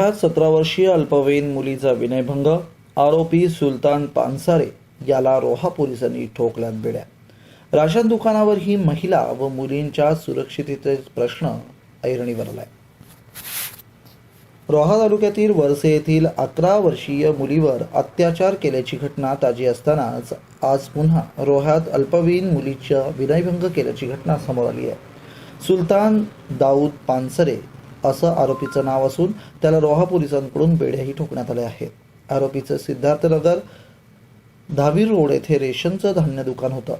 विवाहात सतरा वर्षीय अल्पवयीन मुलीचा विनयभंग आरोपी सुलतान पानसारे याला रोहा पोलिसांनी ठोकल्यात बेड्या. राशन दुकानावर ही महिला व मुलींच्या सुरक्षिततेचे प्रश्न ऐरणीवर आलाय. रोहा तालुक्यातील वरसे येथील अकरा वर्षीय मुलीवर अत्याचार केल्याची घटना ताजी असतानाच आज पुन्हा रोह्यात अल्पवयीन मुलीच्या विनयभंग केल्याची घटना समोर आली आहे. सुलतान दाऊद पानसरे असं आरोपीचं नाव असून त्याला रोहा पोलिसांकडून बेड्याही ठोकण्यात आल्या आहेत. आरोपीचं सिद्धार्थनगर दहावीर रोड येथे रेशनचं धान्य दुकान होतं.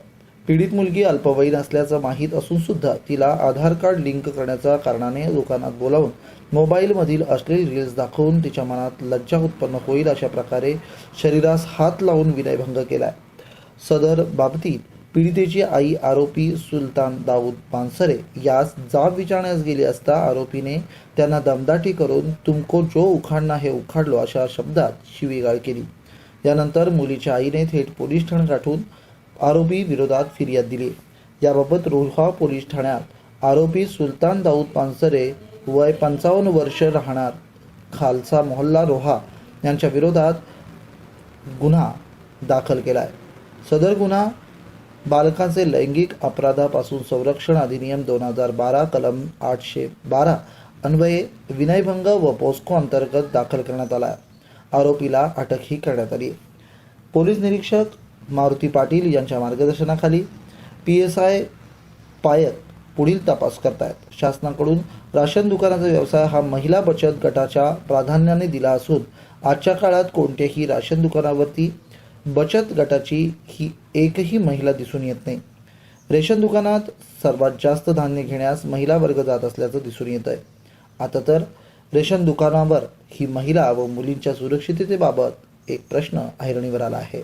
पीडित मुलगी अल्पवयीन असल्याचं माहीत असून सुद्धा तिला आधार कार्ड लिंक करण्याच्या कारणाने दुकानात बोलावून मोबाईलमधील अश्लील रील्स दाखवून तिच्या मनात लज्जा उत्पन्न होईल अशा प्रकारे शरीरास हात लावून विनयभंग केलाय. सदर बाबतीत पीडितेची आई आरोपी सुलतान दाऊद पानसरे यास जाब विचारण्यास गेली असता आरोपीने त्यांना दमदाटी करून तुमको जो उखाडना हे उखाडलो अशा शब्दात शिवीगाळ केली. यानंतर मुलीच्या आईने थेट पोलीस ठाणे गाठून आरोपी विरोधात फिर्याद दिली. याबाबत रोहा पोलीस ठाण्यात. आरोपी सुलतान दाऊद पानसरे वय पंचावन्न वर्ष राहणार. खालसा मोहल्ला रोहा यांच्या विरोधात गुन्हा दाखल केला आहे सदर गुन्हा बालकांचे लैंगिक अपराधापासून संरक्षण अधिनियम दोन हजार बारा कलम आठशे बारा अन्वये विनयभंग व पोस्को अंतर्गत दाखल करण्यात आला. आहे आरोपीला अटकही करण्यात आली. पोलीस निरीक्षक मारुती पाटील यांच्या मार्गदर्शनाखाली पी एस आय पायक पुढील तपास करतायत. शासनाकडून राशन दुकानाचा व्यवसाय हा महिला बचत गटाच्या प्राधान्याने दिला असून आजच्या काळात कोणत्याही राशन दुकानावरती बचत गटाची ही एकही महिला दिसून येत नाही. रेशन दुकानात सर्वात जास्त धान्य घेण्यास महिला वर्ग जात असल्याचं दिसून येत आहे. आता तर रेशन दुकानावर ही महिला व मुलींच्या सुरक्षिततेबाबत एक प्रश्न ऐरणीवर आला आहे.